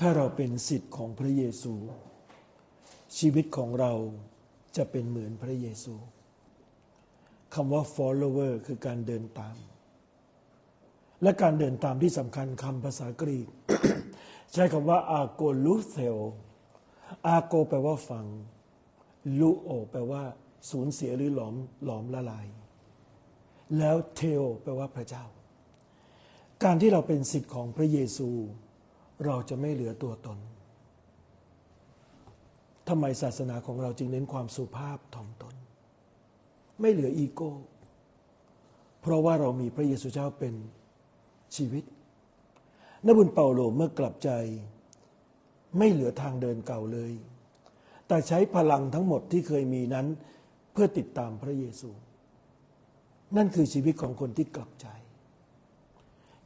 ถ้าเราเป็นสิทธิ์ของพระเยซู ชีวิตของเราจะเป็นเหมือนพระเยซูคำว่า follower คือการเดินตาม และการเดินตามที่สำคัญคำภาษากรีก ใช้คำว่า ago l u t e o ago แปลว่าฟัง lu o แปลว่า สูญเสียหรือหลอมหลอมละลาย แล้วเทโอแปลว่าพระเจ้า การที่เราเป็นสิทธิ์ของพระเยซู เราจะไม่เหลือตัวตนทำไมศาสนาของเราจึงเน้นความสุภาพถ่อมตน ไม่เหลืออีโก้ เพราะว่าเรามีพระเยซูเจ้าเป็นชีวิตนบุญเปาโลเมื่อกลับใจ ไม่เหลือทางเดินเก่าเลย แต่ใช้พลังทั้งหมดที่เคยมีนั้น เพื่อติดตามพระเยซู นั่นคือชีวิตของคนที่กลับใจ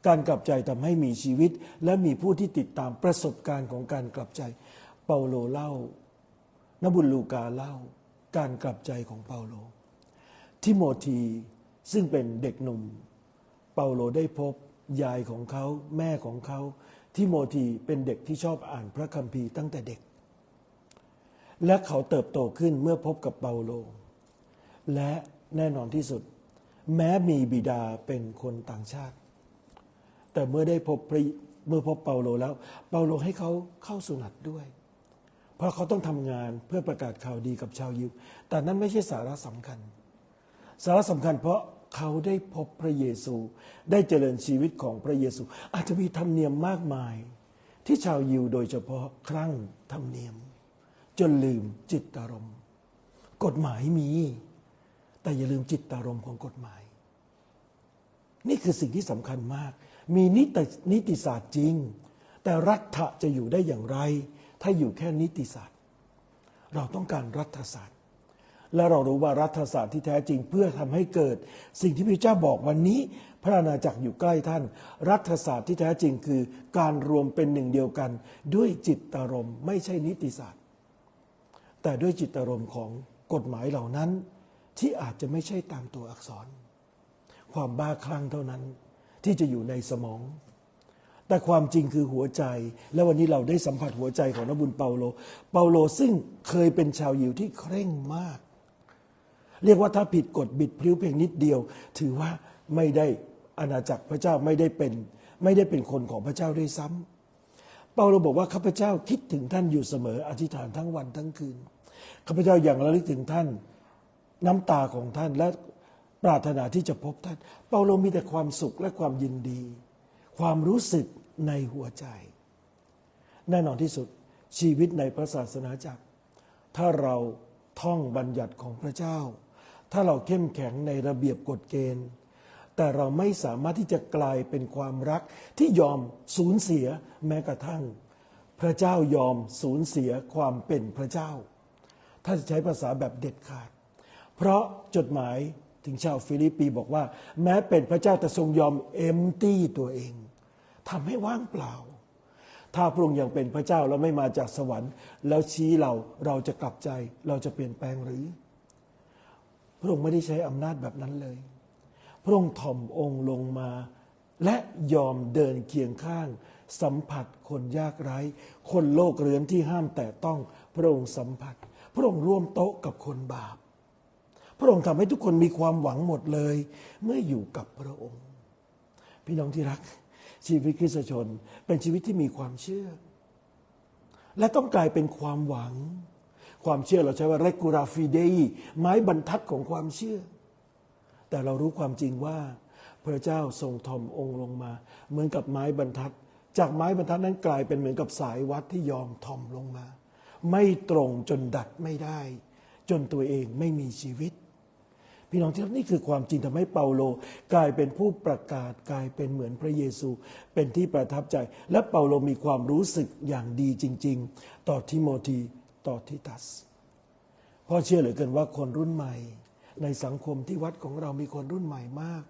การกลับใจทำให้มีชีวิต และมีผู้ที่ติดตามประสบการณ์ของการกลับใจ เปาโลเล่านบุญลูกาเล่า การกลับใจของเปาโล ทิโมธีซึ่งเป็นเด็กหนุ่ม เปาโลได้พบยายของเขาแม่ของเขา ทิโมธีเป็นเด็กที่ชอบอ่านพระคัมภีร์ตั้งแต่เด็ก และเขาเติบโตขึ้นเมื่อพบกับเปาโล และแน่นอนที่สุด แม้มีบิดาเป็นคนต่างชาติ แต่เมื่อได้พบเมื่อพบเปาโลแล้ว เปาโลให้เขาเข้าสุนัตด้วย เพราะเขาต้องทำงานเพื่อประกาศข่าวดีกับชาวยิว แต่นั้นไม่ใช่สาระสำคัญ สาระสำคัญเพราะเขาได้พบพระเยซู ได้เจริญชีวิตของพระเยซู อาจจะมีธรรมเนียมมากมาย ที่ชาวยิวโดยเฉพาะครั้งธรรมเนียม จนลืมจิตตารมกฎหมายมี แต่อย่าลืมจิตตารมของกฎหมาย นี่คือสิ่งที่สำคัญมาก มีนิตนิติศาสตร์จริง แต่รัฐะจะอยู่ได้อย่างไร ถ้าอยู่แค่นิติศาสตร์ เราต้องการรัฐศาสตร์ และเรารู้ว่ารัฐศาสตร์ที่แท้จริงเพื่อทำให้เกิด สิ่งที่พระเจ้าบอกวันนี้ พระอาณาจักรอยู่ใกล้ท่าน รัฐศาสตร์ที่แท้จริงคือการรวมเป็นหนึ่งเดียวกัน ด้วยจิตตารมณ์ไม่ใช่นิติศาสตร์ แต่ด้วยจิตอารมณ์ของกฎหมายเหล่านั้นที่อาจจะไม่ใช่ตามตัวอักษร ความบ้าคลั่งเท่านั้น ที่จะอยู่ในสมอง แต่ความจริงคือหัวใจ และวันนี้เราได้สัมผัสหัวใจของนบุญเปาโล เปาโลซึ่งเคยเป็นชาวยิวที่เคร่งมาก เรียกว่าถ้าผิดกฎบิดพลิ้วเพียงนิดเดียว ถือว่าไม่ได้อาณาจักรพระเจ้าไม่ได้เป็นไม่ได้เป็นคนของพระเจ้าด้วยซ้ำเปาโลบอกว่าข้าพเจ้าคิดถึงท่านอยู่เสมออธิษฐานทั้งวันทั้งคืนข้าพเจ้าอย่างระลึกถึงท่าน น้ำตาของท่านและ ปรารถนาที่จะพบท่าน เปาโลมีแต่ความสุขและความยินดี ความรู้สึกในหัวใจ แน่นอนที่สุดชีวิตในพระศาสนาจักร ถ้าเราท่องบัญญัติของพระเจ้า ถ้าเราเข้มแข็งในระเบียบกฎเกณฑ์ แต่เราไม่สามารถที่จะกลายเป็นความรักที่ยอมสูญเสียแม้กระทั่ง พระเจ้ายอมสูญเสียความเป็นพระเจ้า ถ้าจะใช้ภาษาแบบเด็ดขาด เพราะจดหมาย ถึงชาวฟิลิปปีบอกว่า แม้เป็นพระเจ้าแต่ทรงยอมเอมตี้ตัวเองทำให้ว่างเปล่า ถ้าพระองค์ยังเป็นพระเจ้าแล้วไม่มาจากสวรรค์ แล้วชี้เราเราจะกลับใจ เราจะเปลี่ยนแปลงหรือ พระองค์ไม่ได้ใช้อำนาจแบบนั้นเลย พระองค์ถ่อมองค์ลงมา และยอมเดินเคียงข้าง สัมผัสคนยากไร้ คนโลกเรือนที่ห้ามแต่ต้องพระองค์สัมผัส พระองค์ร่วมโต๊ะกับคนบาป พระองค์ทำให้ทุกคนมีความหวังหมดเลย เมื่ออยู่กับพระองค์ พี่น้องที่รัก ชีวิตคริสตชนเป็นชีวิตที่มีความเชื่อ และต้องกลายเป็นความหวัง ความเชื่อเราใช้ว่า regular fidei ไม้บรรทัดของความเชื่อ แต่เรารู้ความจริงว่า พระเจ้าทรงทอมองค์ลงมา เหมือนกับไม้บรรทัด จากไม้บรรทัดนั้นกลายเป็นเหมือนกับสายวัดที่ยอมทอมลงมา ไม่ตรงจนดัดไม่ได้ จนตัวเองไม่มีชีวิต พี่น้องที่รักนี่คือความจริงทำให้เปาโล กลายเป็นผู้ประกาศกลายเป็นเหมือนพระเยซู เป็นที่ประทับใจ และเปาโลมีความรู้สึกอย่างดีจริง ๆ ต่อทิโมธีต่อทิตัสพ่อเชื่อเหลือเกินว่าคนรุ่นใหม่ ในสังคมที่วัดของเรามีคนรุ่นใหม่มาก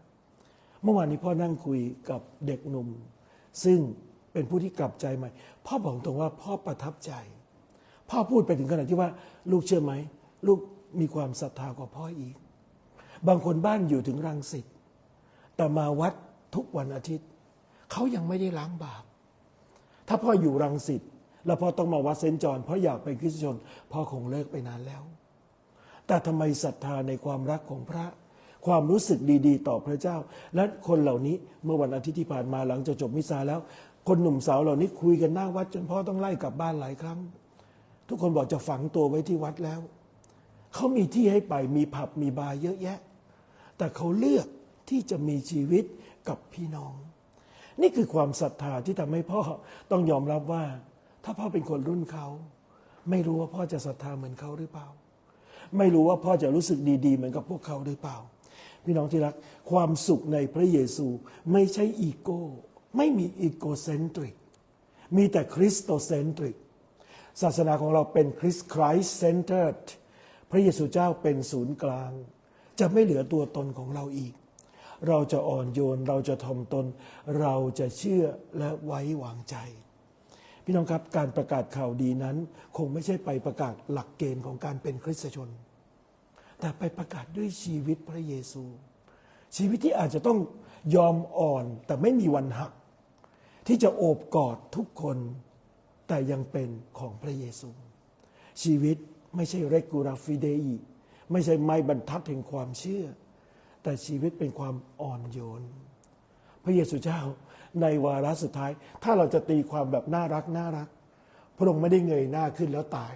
เมื่อวานนี้พ่อนั่งคุยกับเด็กหนุ่ม ซึ่งเป็นผู้ที่กลับใจใหม่ พ่อบอกตรงว่าพ่อประทับใจ พ่อพูดไปถึงขนาดที่ว่า ลูกเชื่อไหม ลูกมีความศรัทธากว่าพ่ออีก บางคนบ้านอยู่ถึงรังสิตแต่มาวัดทุกวันอาทิตย์ เขายังไม่ได้ล้างบาป ถ้าพ่ออยู่รังสิตแล้วพ่อต้องมาวัดเซนจอนเพราะอยากเป็นคริสชนพ่อคงเลิกไปนานแล้ว แต่ทำไมศรัทธาในความรักของพระ ความรู้สึกดีๆ ต่อพระเจ้า และคนเหล่านี้เมื่อวันอาทิตย์ที่ผ่านมาหลังจากจบมิซาแล้ว คนหนุ่มสาวเหล่านี้คุยกันหน้าวัดจนพ่อต้องไล่กลับบ้านหลายครั้ง ทุกคนบอกจะฝังตัวไว้ที่วัดแล้วเขามีที่ให้ไปมีผับมีบาร์เยอะแยะ แต่เขาเลือกที่จะมีชีวิตกับพี่น้อง นี่คือความศรัทธาที่ทำให้พ่อต้องยอมรับว่า ถ้าพ่อเป็นคนรุ่นเขา ไม่รู้ว่าพ่อจะศรัทธาเหมือนเขาหรือเปล่า ไม่รู้ว่าพ่อจะรู้สึกดีๆ เหมือนกับพวกเขาหรือเปล่า พี่น้องที่รักความสุขในพระเยซูไม่ใช่อีโก้ ไม่มีอีโกเซนทริก มีแต่คริสโตเซนทริกศาสนาของเราเป็นคริสคริสเซนเตอร์พระเยซูเจ้าเป็นศูนย์กลาง จะไม่เหลือตัวตนของเราอีก เราจะอ่อนโยนเราจะทอมตน เราจะเชื่อและไว้วางใจ พี่น้องครับการประกาศข่าวดีนั้น คงไม่ใช่ไปประกาศหลักเกณฑ์ของการเป็นคริสตชนแต่ไปประกาศด้วยชีวิตพระเยซู ชีวิตที่อาจจะต้องยอมอ่อนแต่ไม่มีวันหัก ที่จะโอบกอดทุกคนแต่ยังเป็นของพระเยซู ชีวิตไม่ใช่เรกูราฟิเดี ไม่ใช่ไม้บรรทัดแห่งความเชื่อ แต่ชีวิตเป็นความอ่อนโยน พระเยซูเจ้าในวาระสุดท้าย ถ้าเราจะตีความแบบน่ารักน่ารัก พระองค์ไม่ได้เงยหน้าขึ้นแล้วตาย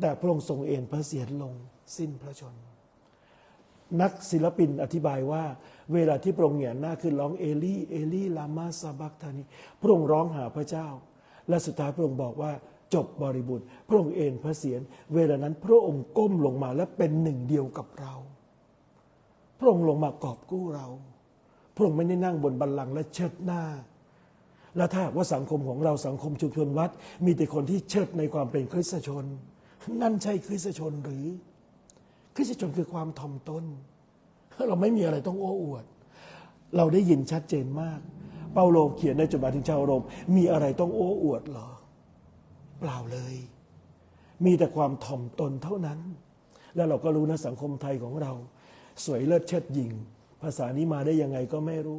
แต่พระองค์ทรงเอ็นพระเศียรลงสิ้นพระชน นักศิลปินอธิบายว่า เวลาที่พระองค์เหงียนหน้าขึ้นร้องเอลีเอลีลามาซาบักทานีพระองค์ร้องหาพระเจ้า และสุดท้ายพระองค์บอกว่า จบบริบูรณ์ พระองค์เอ็นพระเศียรเวลานั้นพระองค์ก้มลงมาและเป็นหนึ่งเดียวกับเรา พระองค์ลงมากอบกู้เรา พระองค์ไม่ได้นั่งบนบัลลังก์และเชิดหน้า และถ้าว่าสังคมของเราสังคมชุมชนวัด มีแต่คนที่เชิดในความเป็นคริสตชน นั่นใช่คริสตชนหรือ คริสตชนคือความถ่อมตนเราไม่มีอะไรต้องโอ้อวด เราได้ยินชัดเจนมาก เปาโลเขียนในจดหมายถึงชาวโรม มีอะไรต้องโอ้อวดหรอ เปล่าเลย มีแต่ความถ่อมตนเท่านั้น แล้วเราก็รู้นะสังคมไทยของเรา สวยเลิศเชิดหญิง ภาษานี้มาได้ยังไงก็ไม่รู้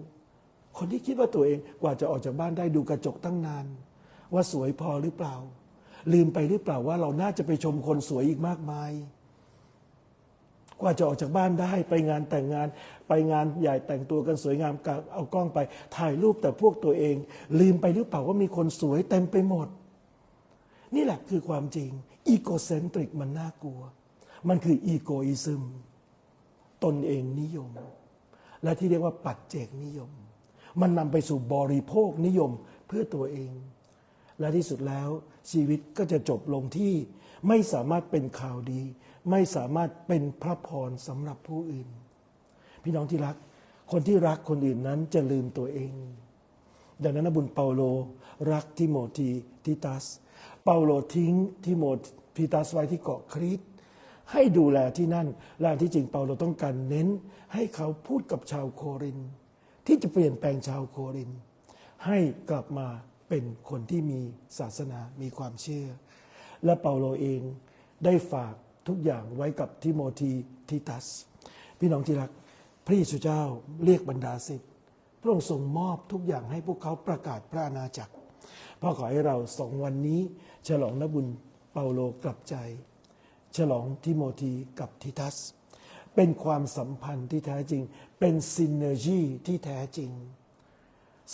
คนที่คิดว่าตัวเองกว่าจะออกจากบ้านได้ดูกระจกตั้งนาน ว่าสวยพอหรือเปล่า ลืมไปหรือเปล่าว่าเราน่าจะไปชมคนสวยอีกมากมายกว่าจะออกจากบ้านได้ไปงานแต่งงาน ไปงานใหญ่แต่งตัวกันสวยงามเอากล้องไป ถ่ายรูปแต่พวกตัวเอง ลืมไปหรือเปล่าว่ามีคนสวยเต็มไปหมด นี่แหละคือความจริงอีโกเซนตริกมันน่ากลัว มันคืออีโกอิซึมตนเองนิยม และที่เรียกว่าปัจเจกนิยม มันนำไปสู่บริโภคนิยมเพื่อตัวเอง และที่สุดแล้วชีวิตก็จะจบลงที่ไม่สามารถเป็นข่าวดี ไม่สามารถเป็นพระพรสำหรับผู้อื่น พี่น้องที่รัก คนที่รักคนอื่นนั้นจะลืมตัวเอง ดังนั้นนบุญเปาโลรักทิโมธีทิตัส เปาโลทิ้งทิโมธีตัสไว้ที่เกาะคริตให้ดูแลที่นั่นและที่จริงเปาโลต้องการเน้น ให้เขาพูดกับชาวโคริน ที่จะเปลี่ยนแปลงชาวโคริน ให้กลับมาเป็นคนที่มีศาสนามีความเชื่อ และเปาโลเองได้ฝากทุกอย่างไว้กับทิโมธีทิตัส พี่น้องที่รัก พระเยซูเจ้าเรียกบรรดาศิษย์ พระองค์ทรงมอบทุกอย่างให้พวกเขาประกาศพระอาณาจักรพ่อขอให้เราสองวันนี้ ฉลองนบุญเปาโลกลับใจ ฉลองทิโมธีกับทิทัส เป็นความสัมพันธ์ที่แท้จริง เป็นซินเนอร์จีที่แท้จริง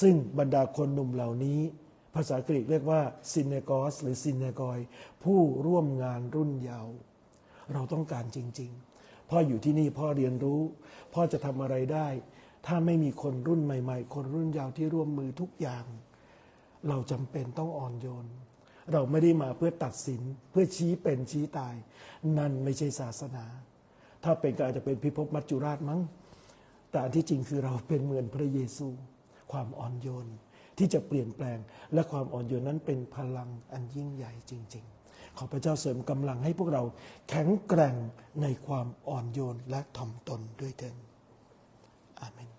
ซึ่งบรรดาคนหนุ่มเหล่านี้ ภาษากรีกเรียกว่าซินเนกอสหรือซินเนกอย ผู้ร่วมงานรุ่นเยาว์เราต้องการจริง ๆ พ่ออยู่ที่นี่พ่อเรียนรู้ พ่อจะทำอะไรได้ ถ้าไม่มีคนรุ่นใหม่ ๆ คนรุ่นยาวที่ร่วมมือทุกอย่าง เราจำเป็นต้องอ่อนโยน เราไม่ได้มาเพื่อตัดสินเพื่อชี้เป็นชี้ตาย นั่นไม่ใช่ศาสนา ถ้าเป็นก็อาจจะเป็นพิภพมัจจุราชมั้ง แต่อันที่จริงคือเราเป็นเหมือนพระเยซู ความอ่อนโยนที่จะเปลี่ยนแปลง และความอ่อนโยนนั้นเป็นพลังอันยิ่งใหญ่จริง ๆ ขอพระเจ้าเสริมกำลังให้พวกเราแข็งแกร่งในความอ่อนโยนและถ่อมตนด้วยเถิดอาเมน